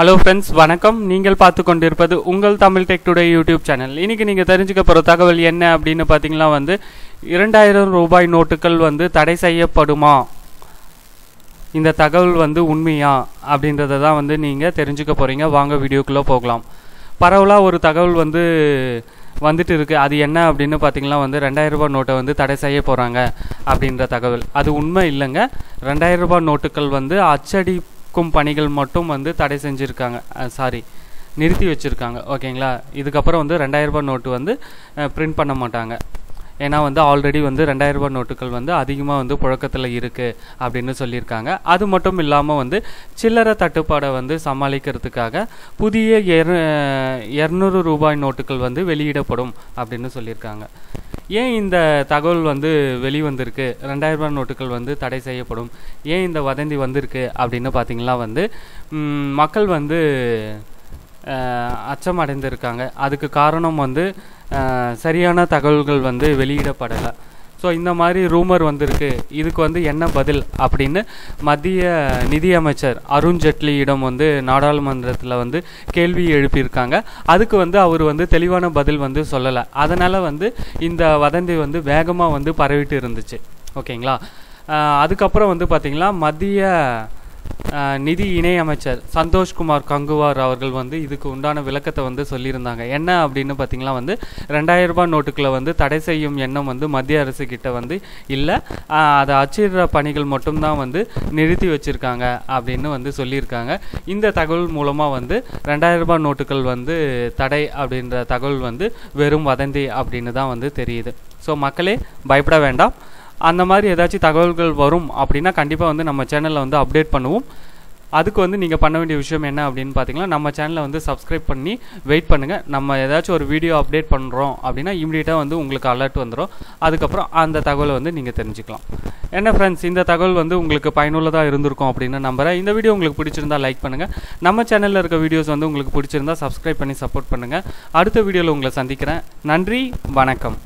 Hello friends வணக்கம். நீங்கள் பார்த்து கொண்டிருப்பது உங்கள் Tamil tech today YouTube channel இன்னைக்கு நீங்கள் தெரிஞ்சுக்க போகிற தகவல் என்ன அப்படின்னு பார்த்தீங்கன்னா வந்து இரண்டாயிரம் ரூபாய் நோட்டுகள் வந்து தடை செய்யப்படுமா? இந்த தகவல் வந்து உண்மையா அப்படின்றத தான் வந்து நீங்கள் தெரிஞ்சுக்க போகிறீங்க வாங்க வீடியோக்குள்ளே போகலாம். பரவலாக ஒரு தகவல் வந்து வந்துட்டு இருக்கு. அது என்ன அப்படின்னு பார்த்தீங்கன்னா வந்து ரெண்டாயிரம் ரூபாய் நோட்டை வந்து தடை செய்ய போகிறாங்க அப்படின்ற தகவல். அது உண்மை இல்லைங்க. ரெண்டாயிரம் ரூபாய் நோட்டுகள் வந்து அச்சடி அச்சடிக்கும் பணிகள் மட்டும் வந்து தடை செஞ்சுருக்காங்க. சாரி நிறுத்தி வச்சுருக்காங்க. ஓகேங்களா? இதுக்கப்புறம் வந்து ரெண்டாயிரரூபா நோட்டு வந்து பிரிண்ட் பண்ண மாட்டாங்க. ஏன்னா வந்து ஆல்ரெடி வந்து ரெண்டாயிரம் ரூபாய் நோட்டுகள் வந்து அதிகமாக வந்து புழக்கத்தில் இருக்குது அப்படின்னு சொல்லியிருக்காங்க. அது மட்டும் இல்லாமல் வந்து சில்லறை தட்டுப்பாடை வந்து சமாளிக்கிறதுக்காக புதிய இரநூறு ரூபாய் நோட்டுகள் வந்து வெளியிடப்படும் அப்படின்னு சொல்லியிருக்காங்க. ஏன் இந்த தகவல் வந்து வெளிவந்திருக்கு? ரெண்டாயிரம் ரூபாய் நோட்டுகள் வந்து தடை செய்யப்படும். ஏன் இந்த வதந்தி வந்திருக்கு அப்படின்னு பார்த்தீங்கன்னா வந்து மக்கள் வந்து அச்சம் அடைந்திருக்காங்க அதுக்கு காரணம் வந்து சரியான தகவல்கள் வந்து வெளியிடப்படலை. ஸோ இந்த மாதிரி ரூமர் வந்திருக்கு. இதுக்கு வந்து என்ன பதில் அப்படின்னு மத்திய நிதியமைச்சர் அருண்ஜேட்லியிடம் வந்து நாடாளுமன்றத்தில் வந்து கேள்வி எழுப்பியிருக்காங்க. அதுக்கு வந்து அவர் வந்து தெளிவான பதில் வந்து சொல்லலை. அதனால் வந்து இந்த வதந்தி வந்து வேகமாக வந்து பரவிட்டு இருந்துச்சு. ஓகேங்களா? அதுக்கப்புறம் வந்து பார்த்திங்கன்னா மத்திய நிதி நிதி இணையமைச்சர் சந்தோஷ்குமார் கங்குவார் அவர்கள் வந்து இதுக்கு உண்டான விளக்கத்தை வந்து சொல்லியிருந்தாங்க. என்ன அப்படின்னு பார்த்தீங்கன்னா வந்து ரெண்டாயிரம் ரூபாய் நோட்டுகளை வந்து தடை செய்யும் எண்ணம் வந்து மத்திய அரசு கிட்ட வந்து இல்லை. அதை அச்சிடுற பணிகள் மட்டும்தான் வந்து நிறுத்தி வச்சுருக்காங்க அப்படின்னு வந்து சொல்லியிருக்காங்க. இந்த தகவல் மூலமாக வந்து ரெண்டாயிரம் ரூபாய் நோட்டுகள் வந்து தடை அப்படின்ற தகவல் வந்து வெறும் வதந்தி அப்படின்னு தான் வந்து தெரியுது. ஸோ மக்களே பயப்பட வேண்டாம். அந்த மாதிரி ஏதாச்சும் தகவல்கள் வரும் அப்படின்னா கண்டிப்பாக வந்து நம்ம சேனலில் வந்து அப்டேட் பண்ணுவோம். அதுக்கு வந்து நீங்கள் பண்ண வேண்டிய விஷயம் என்ன அப்படின்னு பார்த்தீங்கன்னா நம்ம சேனலை வந்து சப்ஸ்கிரைப் பண்ணி வெயிட் பண்ணுங்கள் நம்ம ஏதாச்சும் ஒரு வீடியோ அப்டேட் பண்ணுறோம் அப்படின்னா இமீடியட்டாக வந்து உங்களுக்கு அலர்ட் வந்துடும் அதுக்கப்புறம் அந்த தகவலை வந்து நீங்கள் தெரிஞ்சுக்கலாம். என்ன ஃப்ரெண்ட்ஸ் இந்த தகவல் வந்து உங்களுக்கு பயனுள்ளதாக இருந்திருக்கும் அப்படின்னு நம்புகிறேன் இந்த வீடியோ உங்களுக்கு பிடிச்சிருந்தா லைக் பண்ணுங்கள் நம்ம சேனலில் இருக்க வீடியோஸ் வந்து உங்களுக்கு பிடிச்சிருந்தா சப்ஸ்கிரைப் பண்ணி சப்போர்ட் பண்ணுங்கள் அடுத்த வீடியோவில் உங்களை சந்திக்கிறேன். நன்றி வணக்கம்.